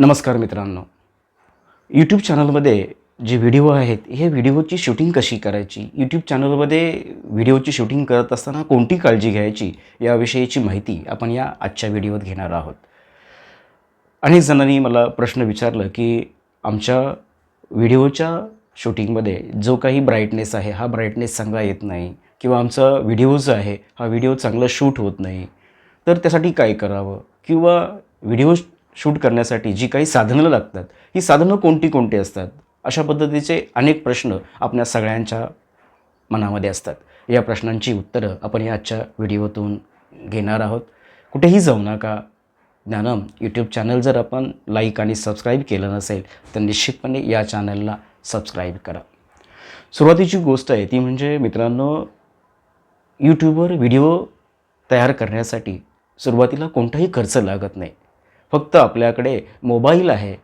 नमस्कार मित्रांनो. यूट्यूब चॅनलमध्ये जे व्हिडिओ आहेत हे व्हिडिओची शूटिंग कशी करायची? यूट्यूब चॅनलमध्ये व्हिडिओची शूटिंग करत असताना कोणती काळजी घ्यायची? याविषयीची माहिती आपण या आजच्या व्हिडिओत घेणार आहोत. अनेक जणांनी मला प्रश्न विचारलं की आमच्या व्हिडिओच्या शूटिंगमध्ये जो काही ब्राईटनेस आहे हा ब्राईटनेस चांगला येत नाही. किंवा आमचा व्हिडिओ जो आहे हा व्हिडिओ चांगला शूट होत नाही. तर त्यासाठी काय करावं? किंवा व्हिडिओ शूट करण्यासाठी जी काही साधनं लागतात ही साधनं कोणती कोणती असतात? अशा पद्धतीचे अनेक प्रश्न आपल्या सगळ्यांच्या मनामध्ये असतात. या प्रश्नांची उत्तरं आपण या आजच्या व्हिडिओतून घेणार आहोत. कुठेही जाऊ नका. ज्ञानम यूट्यूब चॅनल जर आपण लाईक आणि सबस्क्राईब केलं नसेल तर निश्चितपणे या चॅनलला सबस्क्राईब करा. सुरुवातीची गोष्ट आहे ती म्हणजे मित्रांनो यूट्यूबवर व्हिडिओ तयार करण्यासाठी सुरुवातीला कोणताही खर्च लागत नाही. फक्त आपल्याकडे मोबाईल आहे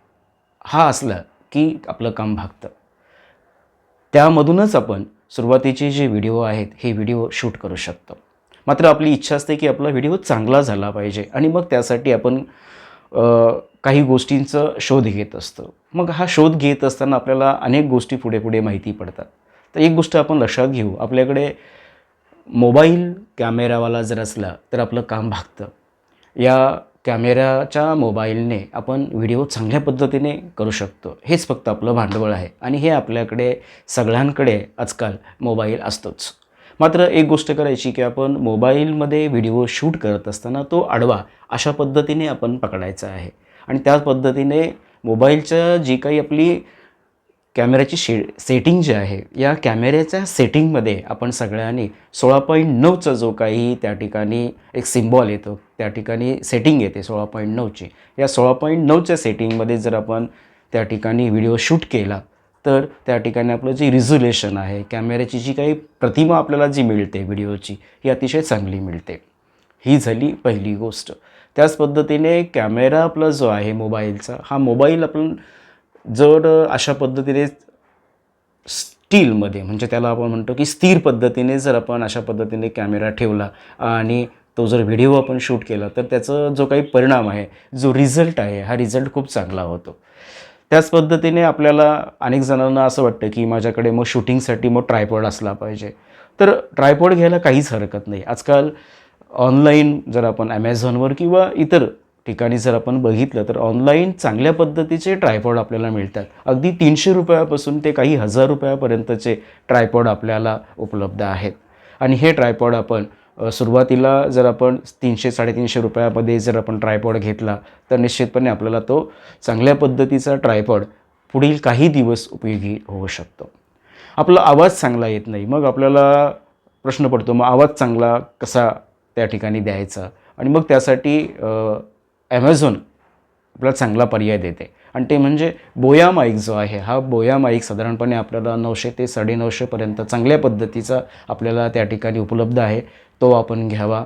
हा असला की आपलं काम भागतं. त्यामधूनच आपण सुरुवातीचे जे व्हिडिओ आहेत हे व्हिडिओ शूट करू शकतो. मात्र आपली इच्छा असते की आपला व्हिडिओ चांगला झाला पाहिजे आणि मग त्यासाठी आपण काही गोष्टींचं शोध घेत असतो. मग हा शोध घेत असताना आपल्याला अनेक गोष्टी पुढे पुढे माहिती पडतात. तर एक गोष्ट आपण लक्षात घेऊ आपल्याकडे मोबाईल कॅमेरावाला जर असला तर आपलं काम भागतं. या कॅमेऱ्याच्या मोबाईलने आपण व्हिडिओ चांगल्या पद्धतीने करू शकतो. हेच फक्त आपलं भांडवल आहे आणि हे आपल्याकडे सगळ्यांकडे आजकाल मोबाईल असतोच. मात्र एक गोष्ट करायची की आपण मोबाईलमध्ये व्हिडिओ शूट करत असताना तो आडवा अशा पद्धतीने आपण पकडायचा आहे. आणि त्याच पद्धतीने मोबाईलच्या जी काही आपली कॅमेऱ्याची शे सेटिंग जी आहे या कॅमेऱ्याच्या सेटिंगमध्ये आपण सगळ्यांनी सोळा पॉईंट नऊचा जो काही त्या ठिकाणी एक सिम्बॉल येतो त्या ठिकाणी सेटिंग येते सोळा पॉईंट नऊची या सोळा पॉईंट नऊच्या सेटिंगमध्ये जर आपण त्या ठिकाणी व्हिडिओ शूट केला तर त्या ठिकाणी आपलं जे रिझोल्युशन आहे कॅमेऱ्याची जी काही प्रतिमा आपल्याला जी मिळते व्हिडिओची ही अतिशय चांगली मिळते. ही झाली पहिली गोष्ट. त्याच पद्धतीने कॅमेरा आपला जो आहे मोबाईलचा हा मोबाईल आपण जर अशा पद्धतीने स्टीलमध्ये म्हणजे त्याला आपण म्हणतो की स्थिर पद्धतीने जर आपण अशा पद्धतीने कॅमेरा ठेवला आणि तो जर व्हिडिओ आपण शूट केला तर त्याचा जो काही परिणाम आहे जो रिझल्ट आहे हा रिझल्ट खूप चांगला होतो. त्याच पद्धतीने आपल्याला अनेक जणांना असं वाटतं की माझ्याकडे मग शूटिंगसाठी मग ट्रायपॉड असला पाहिजे. तर ट्रायपॉड घ्यायला काहीच हरकत नाही. आजकाल ऑनलाईन जर आपण ॲमेझॉनवर किंवा इतर ठिकाणी जर आपण बघितलं तर ऑनलाईन चांगल्या पद्धतीचे ट्रायपॉड आपल्याला मिळतात. अगदी तीनशे रुपयापासून ते काही हजार रुपयापर्यंतचे ट्रायपॉड आपल्याला उपलब्ध आहेत. आणि हे ट्रायपॉड आपण सुरुवातीला जर आपण तीनशे साडेतीनशे रुपयामध्ये जर आपण ट्रायपॉड घेतला तर निश्चितपणे आपल्याला तो चांगल्या पद्धतीचा ट्रायपॉड पुढील काही दिवस उपयोगी होऊ शकतो. आपला आवाज चांगला येत नाही मग आपल्याला प्रश्न पडतो मग आवाज चांगला कसा त्या ठिकाणी द्यायचा? आणि मग त्यासाठी ॲमेझॉन आपल्याला चांगला पर्याय देते. आणि ते म्हणजे बोया माईक जो आहे हा बोया माईक साधारणपणे आपल्याला नऊशे ते साडेनऊशेपर्यंत चांगल्या पद्धतीचा आपल्याला त्या ठिकाणी उपलब्ध आहे. तो आपण घ्यावा.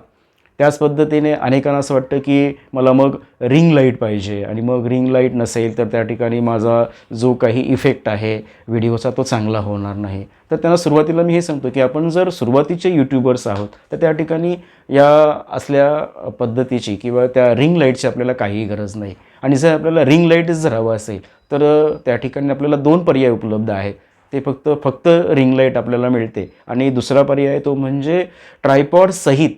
त्याच पद्धतीने अनेकांना असं वाटतं की मला मग रिंग लाइट पाहिजे. आणि मग रिंग लाइट नसेल तर त्या ठिकाणी माझा जो काही इफेक्ट आहे व्हिडिओचा तो चांगला होणार नाही. तर त्यांना सुरुवातीला मी हे सांगतो की आपण जर सुरुवातीचे यूट्यूबर्स आहोत तर त्या ठिकाणी या असल्या पद्धतीची किंवा त्या रिंग लाईटची आपल्याला काहीही गरज नाही. आणि जर आपल्याला रिंग लाईटच जर हवं असेल तर त्या ठिकाणी आपल्याला दोन पर्याय उपलब्ध आहेत. ते फक्त फक्त रिंग लाइट आपल्याला मिळते. आणि दुसरा पर्याय तो म्हणजे ट्रायपॉड सहित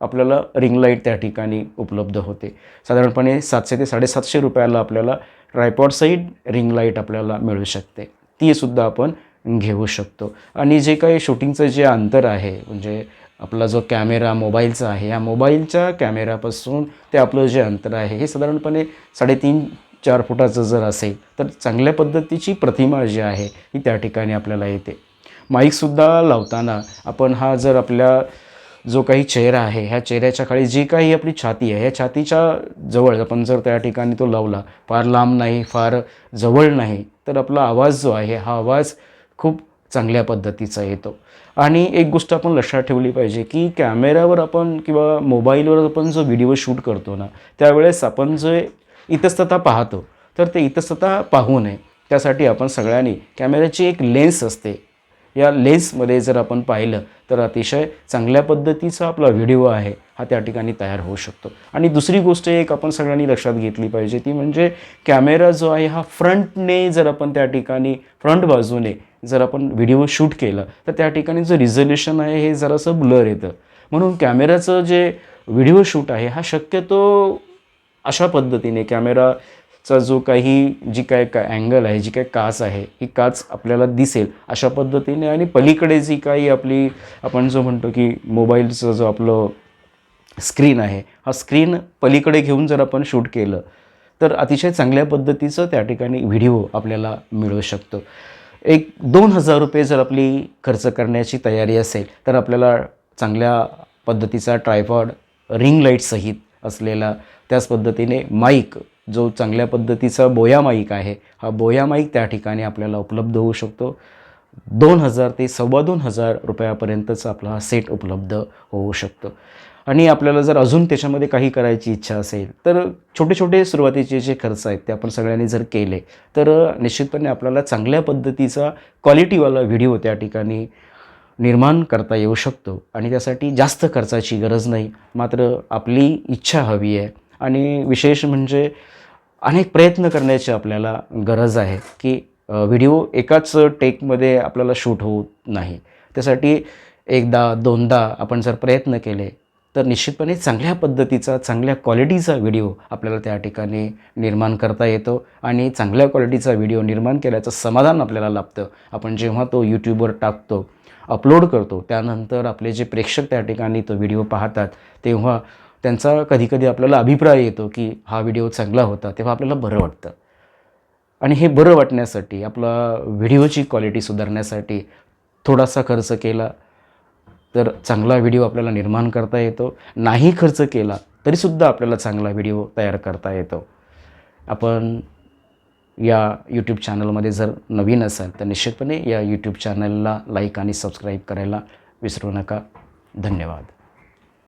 आपल्याला रिंग लाइट त्या ठिकाणी उपलब्ध होते. साधारणपणे सातशे ते साडेसातशे रुपयाला आपल्याला ट्रायपॉडसहित रिंग लाइट आपल्याला मिळू शकते. ती सुद्धा आपण घेऊ शकतो. आणि जे काही शूटिंगचं जे अंतर आहे म्हणजे आपला जो कॅमेरा मोबाईलचा आहे या मोबाईलच्या कॅमेऱ्यापासून ते आपलं जे अंतर आहे हे साधारणपणे साडेतीन चार फुटाचं जर असेल तर चांगल्या पद्धतीची प्रतिमा जी आहे ही त्या ठिकाणी आपल्याला येते. माईकसुद्धा लावताना आपण हा जर आपल्या जो काही चेहरा आहे ह्या चेहऱ्याच्या खाली जी काही आपली छाती आहे ह्या छातीच्या जवळ आपण जर त्या ठिकाणी तो लावला फार लांब नाही फार जवळ नाही तर आपला आवाज जो आहे हा आवाज खूप चांगल्या पद्धतीचा येतो. आणि एक गोष्ट आपण लक्षात ठेवली पाहिजे की कॅमेऱ्यावर आपण किंवा मोबाईलवर आपण जो व्हिडिओ शूट करतो ना त्यावेळेस आपण जे इतस्तता पाहतो तर ते इतस्तता पाहू नये. त्यासाठी आपण सगळ्यांनी कॅमेऱ्याची एक लेन्स असते या लेन्समध्ये जर आपण पाहिलं तर अतिशय चांगल्या पद्धतीचा आपला व्हिडिओ आहे हा त्या ठिकाणी तयार होऊ शकतो. आणि दुसरी गोष्ट एक आपण सगळ्यांनी लक्षात घेतली पाहिजे ती म्हणजे कॅमेरा जो आहे हा फ्रंटने जर आपण त्या ठिकाणी फ्रंट बाजूने जर आपण व्हिडिओ शूट केलं तर त्या ठिकाणी जो रिझोल्युशन आहे हे जरासं ब्लर येतं. म्हणून कॅमेराचं जे व्हिडिओ शूट आहे हा शक्यतो अशा पद्धतीने कॅमेरा चा जो काही जी काय का अँगल आहे जी काय काच आहे ही काच आपल्याला दिसेल अशा पद्धतीने आणि पलीकडे जी काही आपली आपण जो म्हणतो की मोबाईलचं जो आपलं स्क्रीन आहे हा स्क्रीन पलीकडे घेऊन जर आपण शूट केलं तर अतिशय चांगल्या पद्धतीचं त्या ठिकाणी व्हिडिओ आपल्याला मिळू शकतो. एक दोन हजार रुपये जर आपली खर्च करण्याची तयारी असेल तर आपल्याला चांगल्या पद्धतीचा ट्रायफॉड रिंग लाईटसहित असलेला त्याच पद्धतीने माईक जो चांगल्या पद्धतीचा बोया माईक आहे हा बोया माईक त्या ठिकाणी आपल्याला उपलब्ध होऊ शकतो. दोन हजार ते सव्वा दोन हजार रुपयापर्यंतचा आपला हा सेट उपलब्ध होऊ शकतो. आणि आपल्याला जर अजून त्याच्यामध्ये काही करायची इच्छा असेल तर छोटे छोटे सुरुवातीचे जे खर्च आहेत ते आपण सगळ्यांनी जर केले तर निश्चितपणे आपल्याला चांगल्या पद्धतीचा क्वालिटीवाला व्हिडिओ त्या ठिकाणी निर्माण करता येऊ शकतो. आणि त्यासाठी जास्त खर्चाची गरज नाही मात्र आपली इच्छा हवी आहे. आणि विशेष म्हणजे अनेक प्रयत्न करण्याची आपल्याला गरज आहे की व्हिडिओ एकाच टेकमध्ये आपल्याला शूट होत नाही. त्यासाठी एकदा दोनदा आपण जर प्रयत्न केले तर निश्चितपणे चांगल्या पद्धतीचा चांगल्या क्वालिटीचा व्हिडिओ आपल्याला त्या ठिकाणी निर्माण करता येतो आणि चांगल्या क्वालिटीचा व्हिडिओ निर्माण केल्याचं समाधान आपल्याला लाभतं. आपण जेव्हा तो यूट्यूबवर टाकतो अपलोड करतो त्यानंतर आपले जे प्रेक्षक त्या ठिकाणी तो व्हिडिओ पाहतात तेव्हा त्यांचा कधीकधी आपल्याला अभिप्राय येतो की हा व्हिडिओ चांगला होता तेव्हा आपल्याला बरं वाटतं. आणि हे बरं वाटण्यासाठी आपला व्हिडिओची क्वालिटी सुधारण्यासाठी थोडासा खर्च केला तर चांगला व्हिडिओ आपल्याला निर्माण करता येतो. नाही खर्च केला तरीसुद्धा आपल्याला चांगला व्हिडिओ तयार करता येतो. आपण या यूट्यूब चॅनलमध्ये जर नवीन असाल तर निश्चितपणे या यूट्यूब चॅनलला लाईक आणि सबस्क्राईब करायला विसरू नका. धन्यवाद.